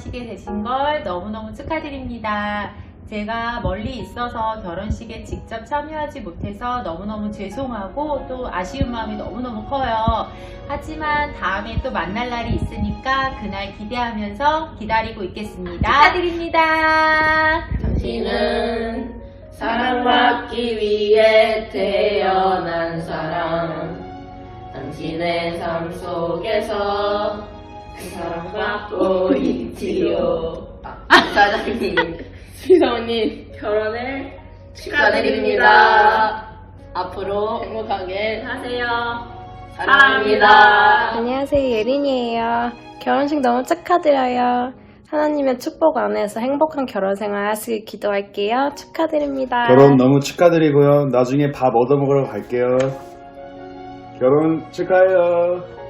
결혼하시게 되신 걸 너무너무 축하드립니다. 제가 멀리 있어서 결혼식에 직접 참여하지 못해서 너무너무 죄송하고 또 아쉬운 마음이 너무너무 커요. 하지만 다음에 또 만날 날이 있으니까 그날 기대하면서 기다리고 있겠습니다. 축하드립니다. 당신은 사랑받기 위해 태어난 사람. 당신의 삶 속에서 그 사랑받고 있지요. 아, 사장님, 시사모님 결혼을 축하드립니다. 앞으로 행복하게 하세요. 사랑합니다. 안녕하세요, 예린이에요. 결혼식 너무 축하드려요. 하나님의 축복 안에서 행복한 결혼 생활 하시길 기도할게요. 축하드립니다. 결혼 너무 축하드리고요. 나중에 밥 얻어 먹으러 갈게요. 결혼 축하해요.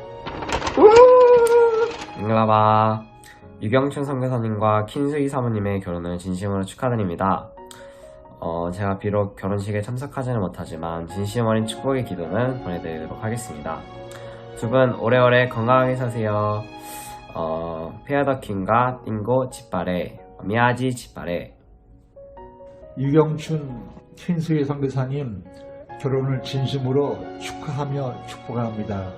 잉글라바 유경춘 선교사님과 킨수희 사모님의 결혼을 진심으로 축하드립니다. 어, 제가 비록 결혼식에 참석하지는 못하지만 진심 어린 축복의 기도는 보내드리도록 하겠습니다. 두 분 오래오래 건강하게 사세요. 어, 페어더킹과 띵고 집바레, 미아지 집바레. 유경춘 킨수의 선교사님 결혼을 진심으로 축하하며 축복합니다.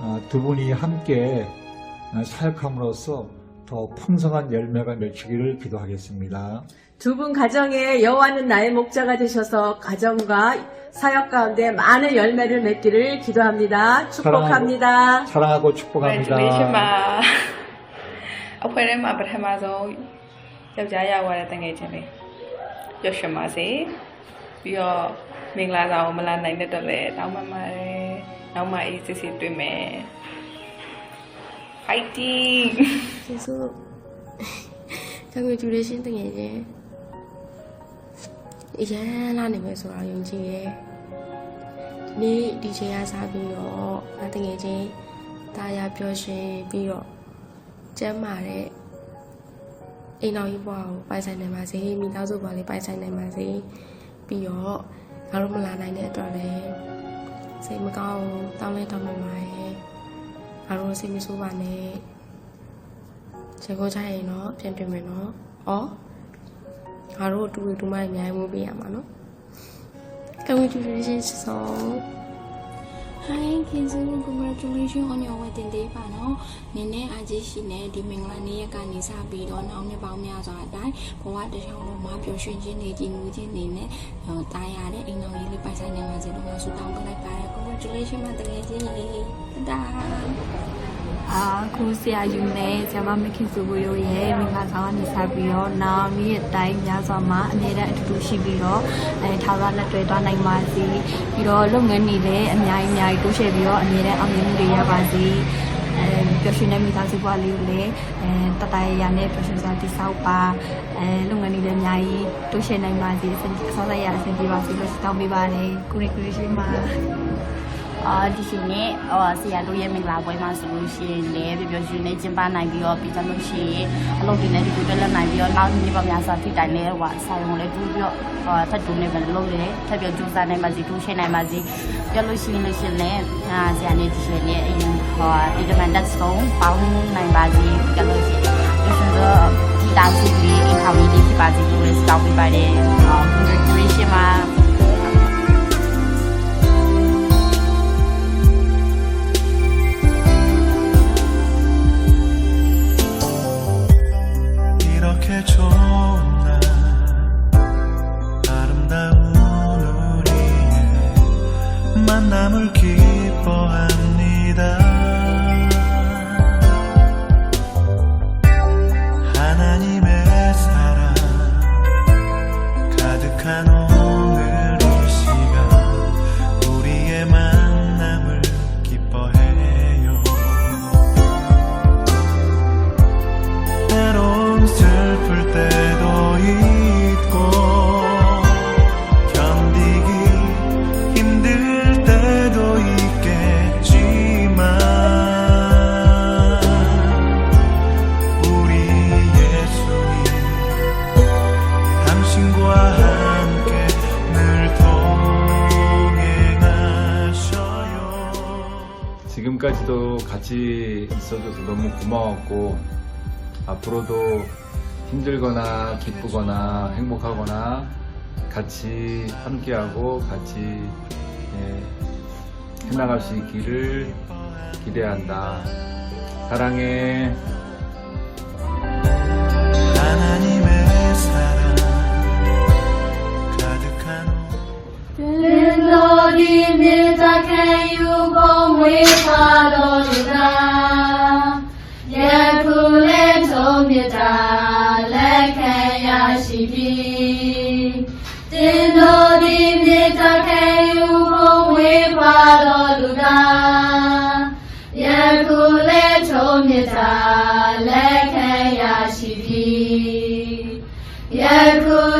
아, 두 분이 함께 아, 사역함으로써 더 풍성한 열매가 맺히기를 기도하겠습니다. 두 분 가정에 여호와는 나의 목자가 되셔서 가정과 사역 가운데 많은 열매를 맺기를 기도합니다. 축복합니다. 사랑하고 축복합니다. မှာအဖွဲထဲမှာပထမဆုံးယောက်ျားရောက်သွားတဲ့တငယ်ချင်းလေးပျော်ရွှင်ပါစေပြီးတော့မင်္ဂလာဆောင်ကိုမလာနိုင်တဲ့တော့လေတောင်းပန်ပါတယ်နောက်မှအေးစစ်စစ်တွေ့မယ် Fighting ကျေးဇူး congratulation တကယ်ချင်းအရန်လာနေမယ်ဆိုတာယုံကြည်ရဲ့ဒီနေ့ဒီချိန်ကစားပြီးတော့ငါတကယ်ချင်းတာယာပျော်ရွှင်ပြီးတော့ကျမ်းမာတဲ့အိမ်တော်ကြီးဘွားကိုပိုင်ဆိုင်နိုင်ပါစေမိသားစုဘွားလေးပိုင်ဆိုင်နိုင်ပါစေပြီးတော့ငါတို့မလာနိုင်တဲ့အတွက်လည်းစိတ်မကောင်းဘူးတောင်းလဲတောင်းပန်ပါရဲ့ ငါတို့စိတ်မဆိုးပါနဲ့ခြေကိုချရင်တော့ပြန်တွေ့မယ်နော်။အော်ငါတို့အတူတူမှအများကြီးမပေးရမှာနော်။ Congratulations ဆို Hi, Kinsu, congratulations on your wedding day ပါနော်။နင်းနဲ့အားကြီးရှိနဲ့ဒီမင်္ဂလာနေ့ရက်ကနေစပြီးတော့နောက်နှစ်ပေါင်းများစွာအတိုင်းဘဝတစ်ချောင်းလုံးမှာပျော်ရွှင်ခြင်းတွေကြည်နူးခြင်းတွေနဲ့ဟိုတာယာတဲ့အိမ်တော်ကြီးလေးပိုင်ဆိုင်နေပါစေလို့ငါဆုတောင်းပေးလိုက်ပါ တယ်။ Congratulations မတကယ်ကြီးလေး။တာအခုဆရာယူနဲ့ဆရာမမခင်စုဘူးတို့ရဲ့မိမဆောင်ကနေဆက်ပြီးတော့နောက်နေ့ရက်တိုင်းများစွာမှာအမြဲတမ်းအတူတူရှိပြီးတော့အဲထာဝရလက်တွေ့သွားနိုင်ပါစေပြီးတော့လုပ်ငန်းတွေလည်းအများကြီးအများကြီးတိုးချဲ့ပြီးတော့အမြဲတမ်းအောင်မြင်မှုတွေရပါစေအဲပျော်ရွှင်တဲ့မိသားစုဘဝလေးကိုလည်းအဲတတရရနဲ့ပျော်ရွှင်စွာတည်ဆောက်ပါအဲလုပ်ငန်းတွေလည်းအများကြီးတိုးချဲ့နိုင်ပါစေအစဉ်အဆောက်အရအဆင်ပြေပါစေလို့ဆုတောင်းပေးပါတယ်ကိုရီကိုရီရှိပါ အာဒီရှင်နဲ့ဟောဆရာတို့ရဲ့မင်္ဂလာပွဲမှာဆိုလို့ရှိရင်လည်းပြပြရွှင်နေကျင်းပနိုင်ပြီးတော့ပြီးသလို့ရှိရင်အလုပ်တွေလည်းဒီလိုတက်လက်နိုင်ပြီးတော့နောက်နေ့ပေါင်းများစွာထိတိုင်လဲဟိုဆိုင်ုံလည်းတူးပြီးတော့ဟောထပ်တူနေပဲလုပ်လေထပ်ပြီးကြိုးစားနိုင်ပါစေတူးရှင်းနိုင်ပါစေပြောလို့ရှိရင်လို့ရှိရင်လည်းအာဆရာနဲ့ဒီရှင်နဲ့အရင်ဟောဒီဒမန်တက်ဆုံးပေါင်းနိုင်ပါစေပြောလို့ရှိရင်ဒီရှင်တော့ဒီတာစုလေးအင်တာဗျူးလေးဖြစ်ပါစေလို့လည်းတောင်းပေးပါတယ်အာ congratulation ပါ 만남을 기뻐합니다 지금까지도 같이 있어줘서 너무 고마웠고 앞으로도 힘들거나 기쁘거나 행복하거나 같이 함께하고 같이 예, 해나갈 수 있기를 기대한다. 사랑해. 하나님의 사 ဝေးပါတော်လူသာယခုလည်းထုံးမြတာလက်ခံရရှိပြီတင်တော်ဒီမြေတခံယူပုံဝေးပါတော်လူသာယခုလည်းထုံးမြတာလက်ခံရရှိပြီယခု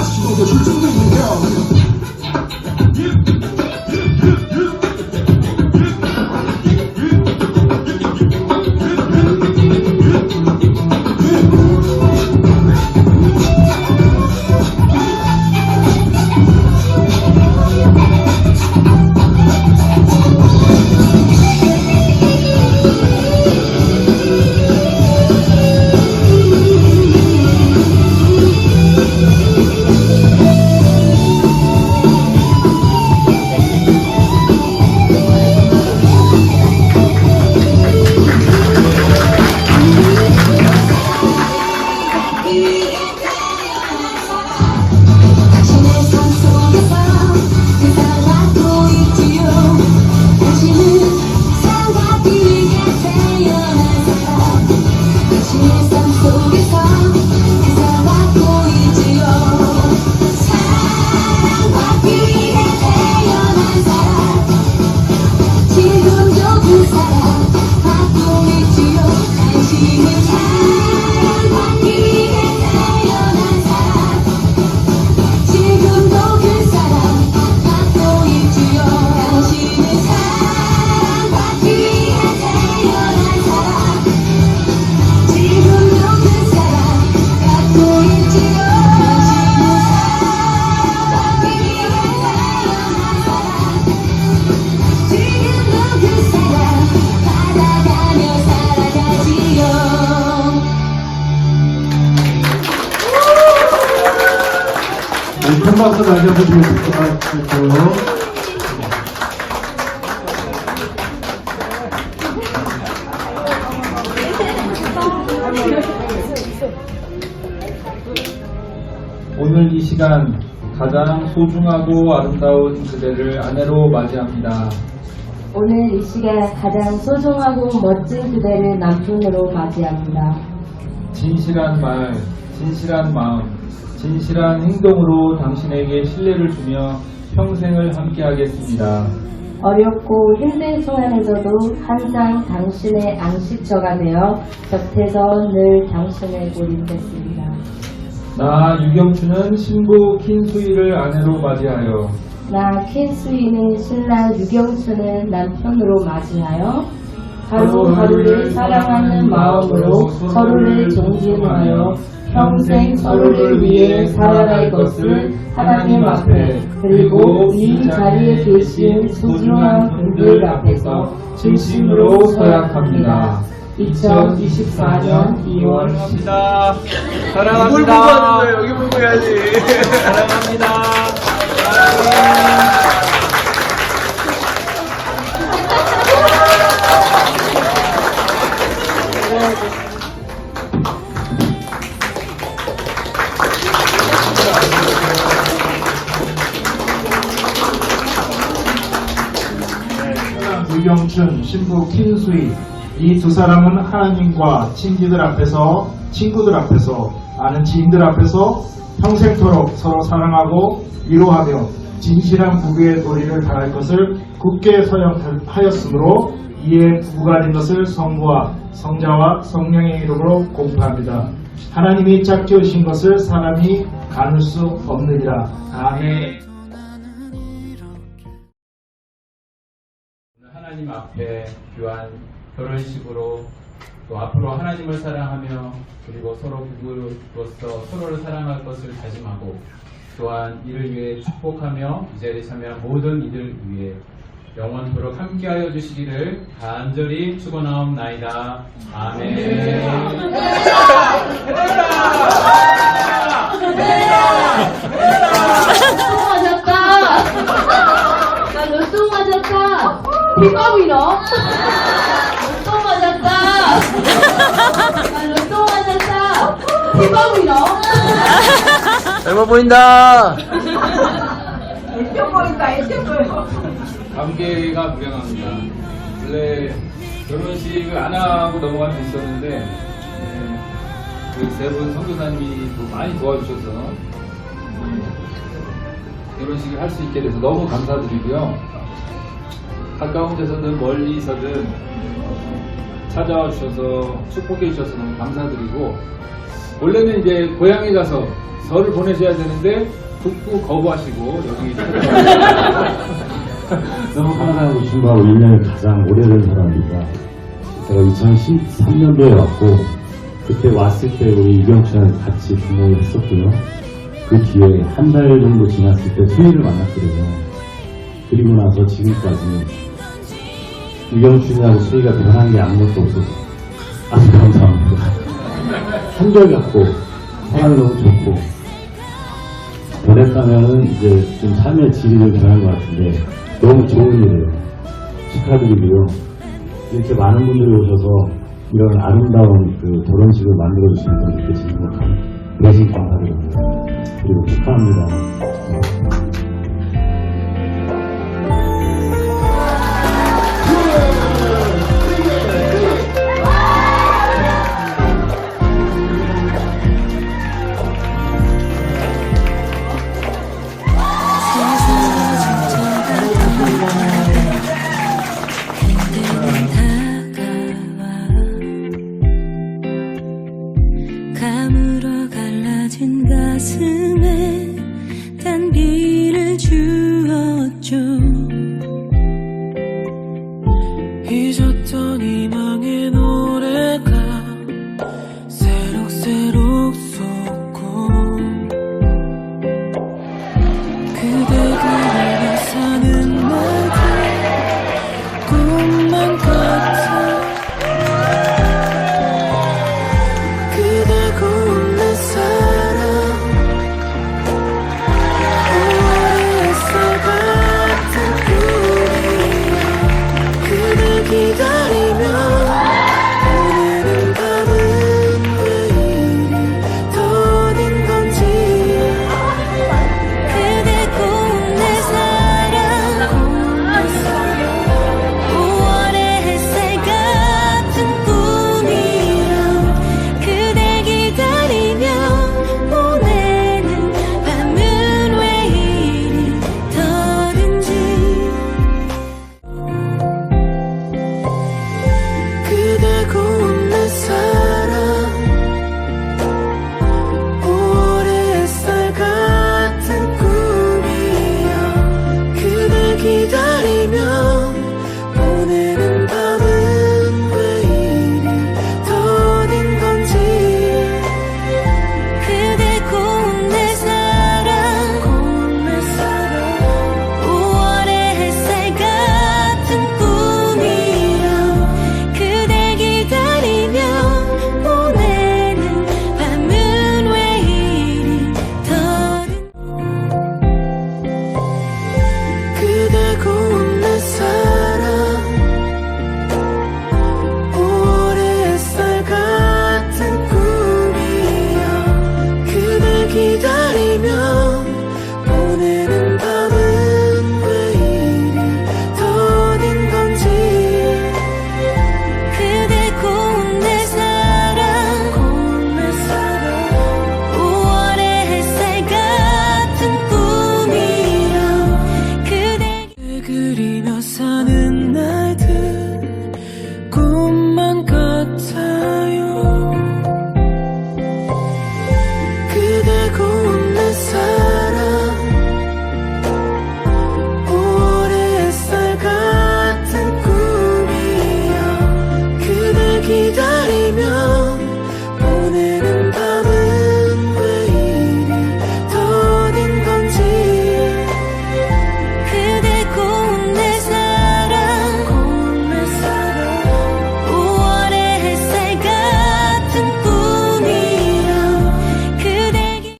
다 또다시 녹여줄 수 있는 걸당 박수 다시 한번 주시고요. 오늘 이 시간 가장 소중하고 아름다운 그대를 아내로 맞이합니다. 오늘 이 시간 가장 소중하고 멋진 그대를 남편으로 맞이합니다. 진실한 말, 진실한 마음, 진실한 행동으로 당신에게 신뢰를 주며 평생을 함께하겠습니다. 어렵고 힘든 순간에서도 항상 당신의 앙시처가 되어 곁에서 늘 당신을 고립했습니다. 나 유경추는 신부 킨수이를 아내로 맞이하여 나 킨스위는 신랑 유경수는 남편으로 맞이하여 하루하루를 사랑하는 마음으로 서로를 존중하여 평생 서로를 위해 살아갈 것을 하나님 앞에 그리고 이 자리에 계신 소중한 분들 앞에서 진심으로 서약합니다. 2024년 2월 합니다. 뭘 보고 하는 거예요? 여기 보고 해야지. 사랑합니다. 유경춘, 신부 킨수이 이 두 사람은 하나님과 친지들 앞에서 친구들 앞에서 아는 지인들 앞에서 평생토록 서로 사랑하고 위로하며 진실한 부부의 도리를 다할 것을 굳게 서약하였으므로 이에 부부가 된 것을 성부와 성자와 성령의 이름으로 공포합니다. 하나님이 짝지으신 것을 사람이 가눌 수 없느니라. 아멘. 하나님 앞에 귀한 결혼식으로 또 앞으로 하나님을 사랑하며 그리고 서로 부부로서 서로를 사랑할 것을 다짐하고 또한 이를 위해 축복하며 이 자리에 참여한 모든 이들 위해 영원토록 함께하여 주시기를 간절히 축원하옵나이다. 아멘. 또 맞았다. 맞았다. 피감이라. 로또 맞았다. 나 로또 맞았다. 피감이라. 젊어 보인다. 애껴 보인다, 애껴 보여. 관계가 불행합니다. 원래 결혼식을 안 하고 넘어갈 수 있었는데 네, 그세분 선교사님이 또 많이 도와주셔서 음, 결혼식을 할 수 있게 돼서 너무 감사드리고요. 가까운 데서든 멀리서든 찾아와 주셔서 축복해 주셔서 너무 감사드리고 원래는 이제 고향에 가서 설을 보내셔야 되는데 북부 거부하시고 여기 너무 감사하고 신부하고 인연이 가장 오래된 사람입니다. 제가 2013년도에 왔고 그때 왔을 때 우리 유경춘 같이 부모를 했었고요. 그 뒤에 한 달 정도 지났을 때 수희를 만났거든요. 그리고 나서 지금까지 유경춘이하고 수희가 변한 게 아무것도 없어서 아주 감사합니다. 한결같고 사람이 너무 좋고 변했다면은 이제 좀 삶의 질이 좀 변한 것 같은데 너무 좋은 일이에요. 축하드리고요. 이렇게 많은 분들이 오셔서 이런 아름다운 그 결혼식을 만들어주신 분들께 진심으로 감, 대신 감사드립니다. 그리고 축하합니다. 그대가 내가 사는